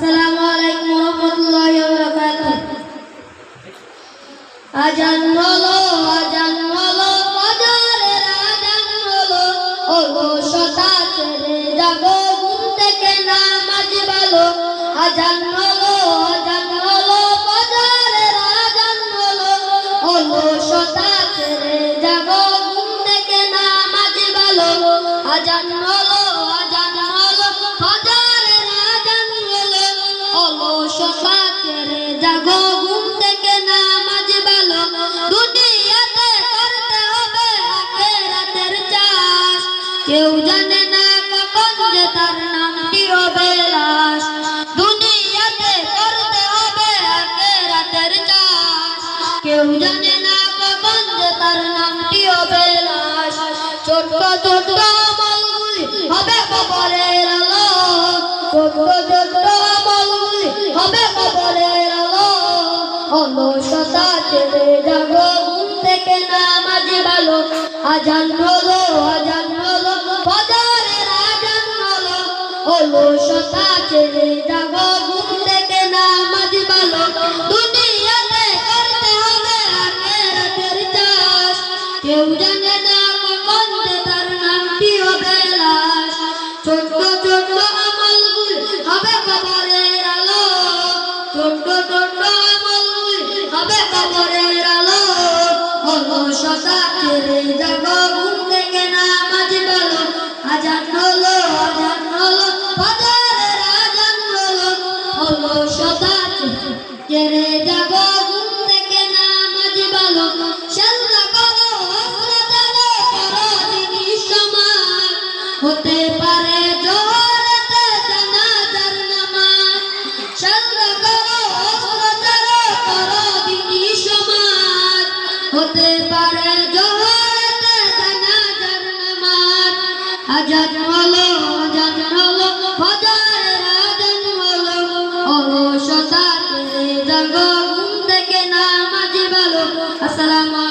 আসসালামু আলাইকুম রহমতুল্লাহি ওয়া বারাকাতুহু। আজান হলো আজান হলো ফজরের আজান ও গো সতা ছেড়ে জাগো, ঘুম থেকে নামাজ ভালো। আজান হলো আজান হলো ফজরের আজান ও গো সতা ছেড়ে গো জাগো, ঘুম থেকে নামাজ ভালো দুনিয়াতে করতে হবে আখেরাতের চাষ। কেউ জানে না কখন যে তার নামটি হবে লাশ। দুনিয়াতে করতে হবে আখেরাতের চাষ। কেউ জানে না কখন যে তার নামটি হবে লাশ। ছোট্ট ছোট্ট অলসতা ছেড়ে যাব ঘুম থেকে নামাজ ভালো। আজান হলো আজান হলো ফজরের আজান হলো। অলসতা ছেড়ে যাব ঘুম থেকে নামাজ ভালো। দুনিয়াতে করতে হবে আখেরাতের চাষ। কেউ জানে না অলসতা ছেড়ে যাব ঘুম থেকে নামাজ বলো আজান হলো আজান হলো ফজরের আজান যাব ঘুম থেকে নামাজ বলো হতে পারে জোহরতে জানাজার হতে পারে জোহরতে জানাজার নামাজ আজান হলো আজান হলো ফজরের আজান হলো। অলসতা জাগো ঘুম ভালো। আসসালামু